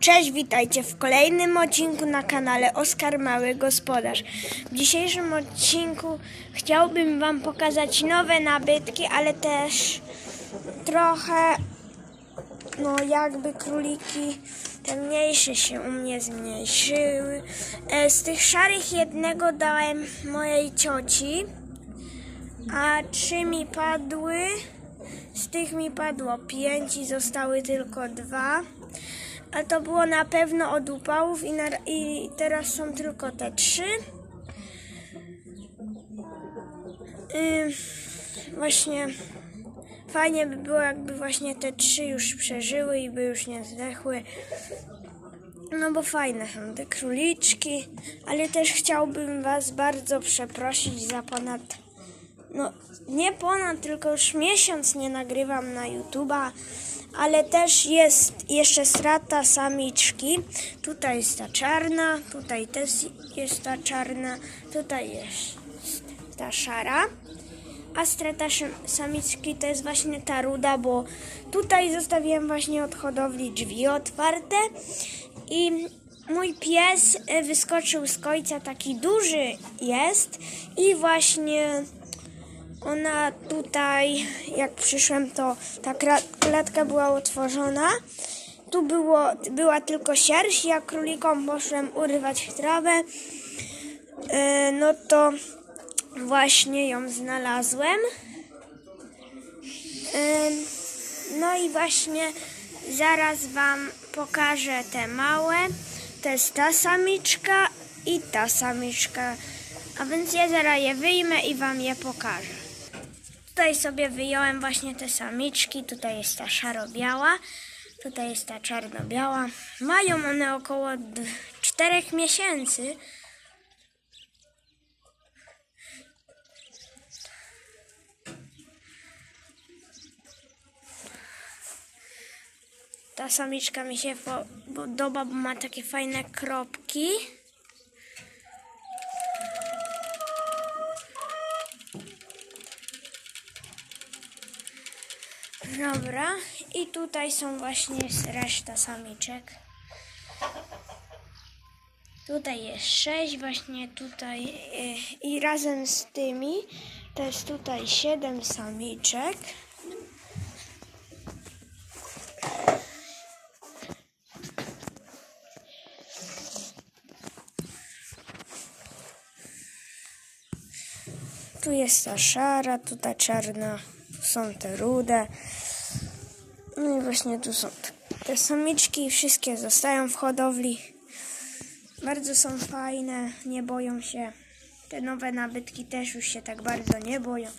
Cześć, witajcie w kolejnym odcinku na kanale Oskar Mały Gospodarz. W dzisiejszym odcinku chciałbym Wam pokazać nowe nabytki, ale też trochę, no jakby króliki te mniejsze się u mnie zmniejszyły. E, Z tych szarych jednego dałem mojej cioci, a trzy mi padły. Z tych mi padło pięć i zostały tylko dwa. A to było na pewno od upałów i, na, i teraz są tylko te trzy. Ym, właśnie fajnie by było, jakby właśnie te trzy już przeżyły i by już nie zdechły. No bo fajne są te króliczki, ale też chciałbym Was bardzo przeprosić za ponad no nie ponad, tylko już miesiąc nie nagrywam na YouTube'a, ale też jest jeszcze strata samiczki. Tutaj jest ta czarna, tutaj też jest ta czarna, tutaj jest ta szara. A strata samiczki to jest właśnie ta ruda, bo tutaj zostawiłem właśnie od hodowli drzwi otwarte i mój pies e, wyskoczył z końca, taki duży jest i właśnie ona tutaj, jak przyszłem, to ta klatka była otworzona. Tu było, była tylko sierść, jak królikom poszłem urywać trawę, e, no to właśnie ją znalazłem. E, no i właśnie zaraz Wam pokażę te małe. To jest ta samiczka i ta samiczka. A więc ja zaraz je wyjmę i Wam je pokażę. Tutaj sobie wyjąłem właśnie te samiczki. Tutaj jest ta szaro-biała. Tutaj jest ta czarno-biała. Mają one około 4 miesięcy. Ta samiczka mi się po- podoba, bo ma takie fajne kropki. Dobra, i tutaj są właśnie reszta samiczek. Tutaj jest sześć, właśnie tutaj y, i razem z tymi to jest tutaj siedem samiczek. Tu jest ta szara, tu ta czarna, są te rude. No i właśnie tu są te samiczki, wszystkie zostają w hodowli. Bardzo są fajne, nie boją się. Te nowe nabytki też już się tak bardzo nie boją.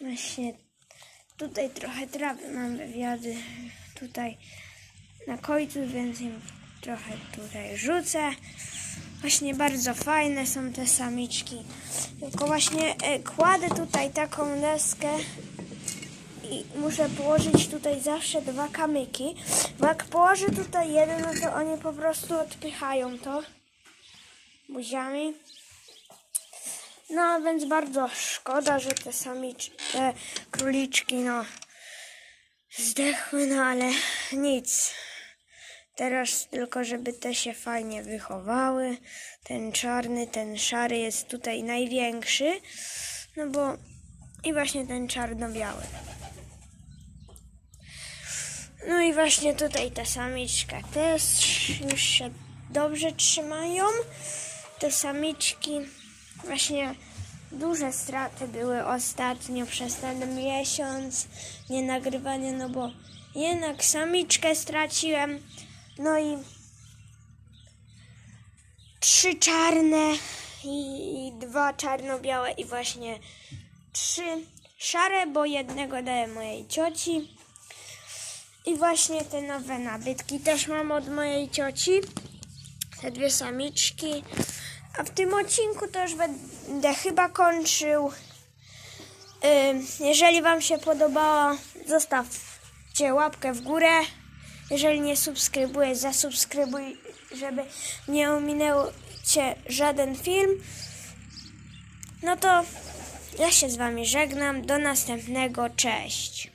Właśnie tutaj trochę trawy mam wywiady tutaj na końcu, więc im trochę tutaj rzucę. Właśnie bardzo fajne są te samiczki. Tylko właśnie e, kładę tutaj taką deskę i muszę położyć tutaj zawsze dwa kamyki. Bo jak położę tutaj jeden, no to oni po prostu odpychają to buziami. No więc bardzo szkoda, że te samicz, te króliczki, no zdechły, no ale nic. Teraz tylko, żeby te się fajnie wychowały. Ten czarny, ten szary jest tutaj największy. No bo i właśnie ten czarno-biały. No i właśnie tutaj ta samiczka też już się dobrze trzymają. Te samiczki właśnie duże straty były ostatnio przez ten miesiąc nie nagrywania, no bo jednak samiczkę straciłem. No i trzy czarne i, dwa czarno-białe i właśnie trzy szare, bo jednego dałem mojej cioci. I właśnie te nowe nabytki też mam od mojej cioci. Te dwie samiczki. A w tym odcinku to już będę chyba kończył. Jeżeli Wam się podobało, zostawcie łapkę w górę. Jeżeli nie subskrybujesz, zasubskrybuj, żeby nie ominęło Cię żaden film. No to ja się z wami żegnam. Do następnego. Cześć.